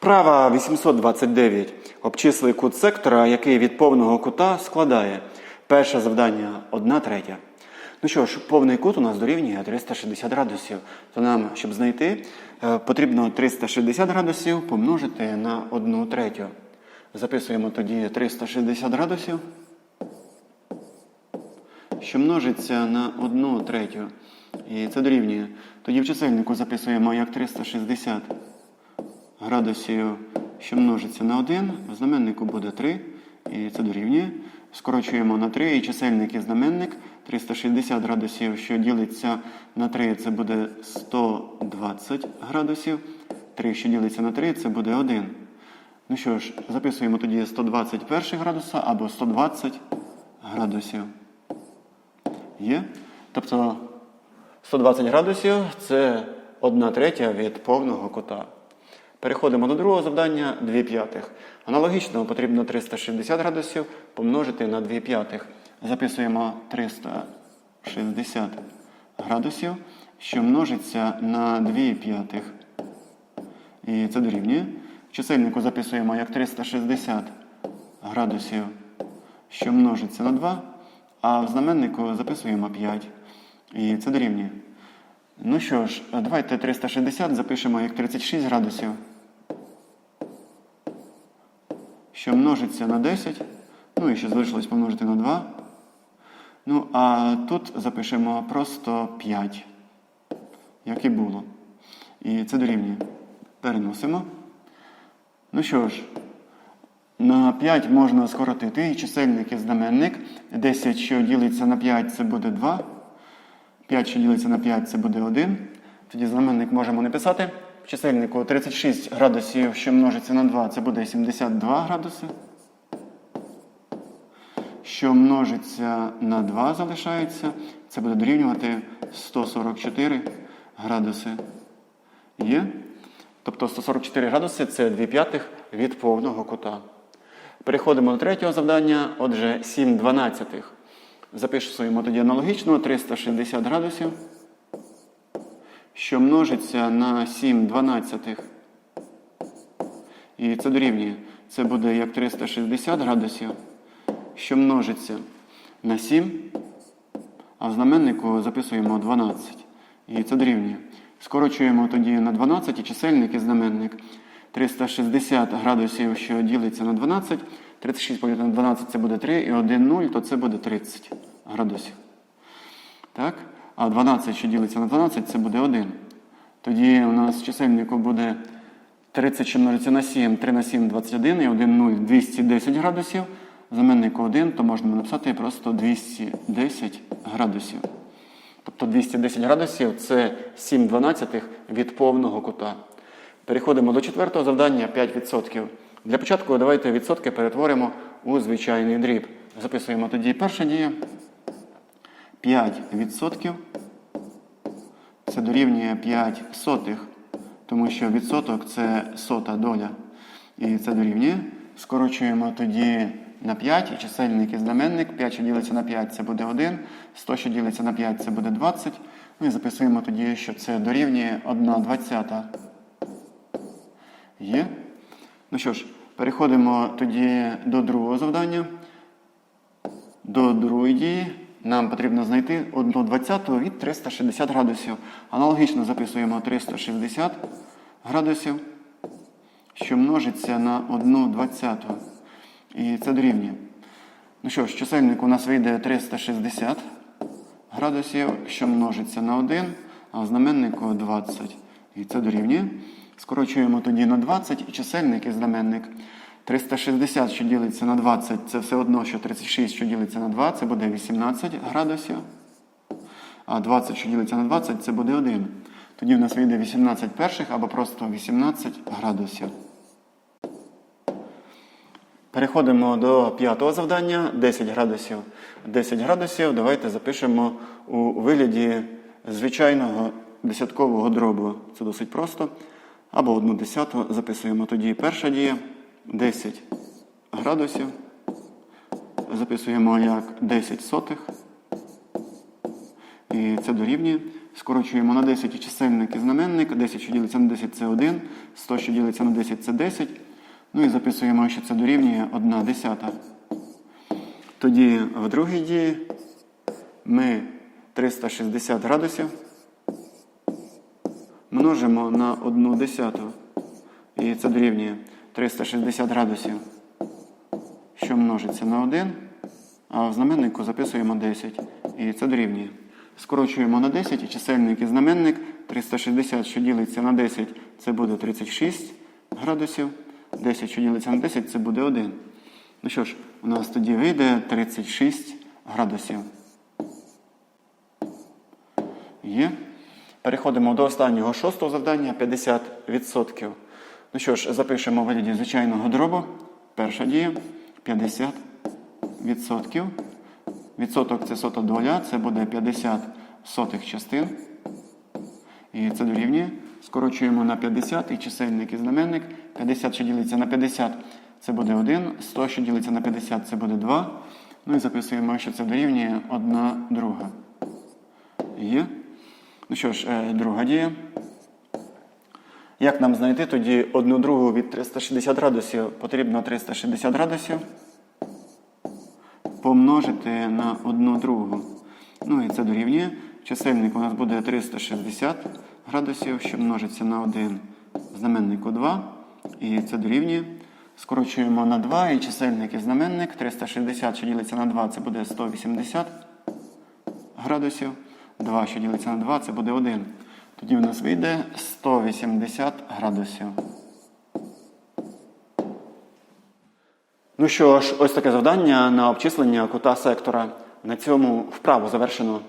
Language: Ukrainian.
Вправа 829. Обчисли кут сектора, який від повного кута складає. Перше завдання 1 третя. Ну що ж, повний кут у нас дорівнює 360 градусів. То нам, щоб знайти, е, потрібно 360 градусів помножити на 1 третю. Записуємо тоді 360 градусів, що множиться на 1 третю. І це дорівнює. Тоді в чисельнику записуємо як 360 градусів, що множиться на 1, в знаменнику буде 3, і це дорівнює. Скорочуємо на 3 і чисельник і знаменник. 360 градусів, що ділиться на 3, це буде 120 градусів. 3, що ділиться на 3, це буде 1. Ну що ж, записуємо тоді 121 градуса або 120 градусів. Є? Тобто 120 градусів це 1 третя від повного кута. Переходимо до другого завдання 2 п'ятих. Аналогічно потрібно 360 градусів помножити на 2 п'ятих. Записуємо 360 градусів, що множиться на 2 п'ятих. І це дорівнює. В чисельнику записуємо як 360 градусів, що множиться на 2, а в знаменнику записуємо 5. І це дорівнює. Ну що ж, давайте 360 запишемо як 36 градусів, що множиться на 10. Ну і ще залишилось помножити на 2. Ну, а тут запишемо просто 5, як і було. І це дорівнює. Переносимо. Ну що ж, на 5 можна скоротити і чисельник і знаменник. 10, що ділиться на 5, це буде 2. 5, що ділиться на 5, це буде 1. Тоді знаменник можемо не писати. В чисельнику 36 градусів, що множиться на 2, це буде 72 градуси. Що множиться на 2 залишається, це буде дорівнювати 144 градуси. Є? Тобто 144 градуси це 2 п'ятих від повного кута. Переходимо до третього завдання. Отже, 7 дванадцятих. Запишемо тоді аналогічно 360 градусів, що множиться на 7 дванадцятих. І це дорівнює. Це буде як 360 градусів, що множиться на 7, а в знаменнику записуємо 12. І це дорівнює. Скорочуємо тоді на 12 і чисельник і знаменник. 360 градусів, що ділиться на 12. 36 поділити на 12 це буде 3, і 1 0, то це буде 30 градусів. Так? А 12, що ділиться на 12, це буде 1. Тоді у нас чисельнику буде 30, що множиться на 7, 3 на 7 21 і 1 0 210 градусів. Знаменнику 1, то можна написати просто 210 градусів. Тобто 210 градусів це 7 дванадцятих від повного кута. Переходимо до четвертого завдання 5%. Для початку давайте відсотки перетворимо у звичайний дріб. Записуємо тоді перша дія. 5% це дорівнює 5 сотих, тому що відсоток це сота доля. І це дорівнює. Скорочуємо тоді на 5 і чисельник і знаменник. 5, що ділиться на 5, це буде 1. 100, що ділиться на 5, це буде 20. Ну і записуємо тоді, що це дорівнює 1 двадцята. Є. Ну що ж, переходимо тоді до другого завдання. До другої дії нам потрібно знайти 1 двадцяту від 360 градусів. Аналогічно записуємо 360 градусів, що множиться на 1 двадцяту. І це дорівнює. Ну що ж, чисельник у нас вийде 360 градусів, що множиться на 1, а в знаменнику 20. І це дорівнює. Скорочуємо тоді на 20 і чисельник і знаменник. 360, що ділиться на 20, це все одно, що 36, що ділиться на 2, це буде 18 градусів. А 20, що ділиться на 20, це буде 1. Тоді в нас вийде 18 перших або просто 18 градусів. Переходимо до п'ятого завдання 10 градусів. 10 градусів давайте запишемо у вигляді звичайного десяткового дробу. Це досить просто. Або одну десяту записуємо тоді перша дія 10 градусів. Записуємо як 10 сотих. І це дорівнює. Скорочуємо на 10 і чисельник і знаменник. 10, що ділиться на 10 це 1, 100, що ділиться на 10 це 10. Ну і записуємо, що це дорівнює 1 десята. Тоді в другій дії ми 360 градусів множимо на 1 десяту. І це дорівнює 360 градусів, що множиться на 1, а в знаменнику записуємо 10. І це дорівнює. Скорочуємо на 10 і чисельник і знаменник. 360, що ділиться на 10, це буде 36 градусів. 10, що ділиться на 10, це буде 1. Ну що ж, у нас тоді вийде 36 градусів. Є. Переходимо до останнього шостого завдання 50%. Ну що ж, запишемо вигляді звичайного дробу. Перша дія 50%. Відсоток це сота доля, це буде 50 сотих частин. І це дорівнює. Скорочуємо на 50 і чисельник і знаменник. 50, що ділиться на 50, це буде 1. 100, що ділиться на 50, це буде 2. Ну і записуємо, що це дорівнює 1 друга. Є. Ну що ж, е, друга дія. Як нам знайти тоді одну другу від 360 градусів? Потрібно 360 градусів помножити на одну другу. Ну і це дорівнює. Чисельник у нас буде 360 градусів, що множиться на 1 знаменнику 2. І це дорівнює. Скорочуємо на 2 і чисельник і знаменник. 360, що ділиться на 2, це буде 180 градусів. 2, що ділиться на 2, це буде 1. Тоді в нас вийде 180 градусів. Ну що ж, ось таке завдання на обчислення кута сектора. На цьому вправу завершено.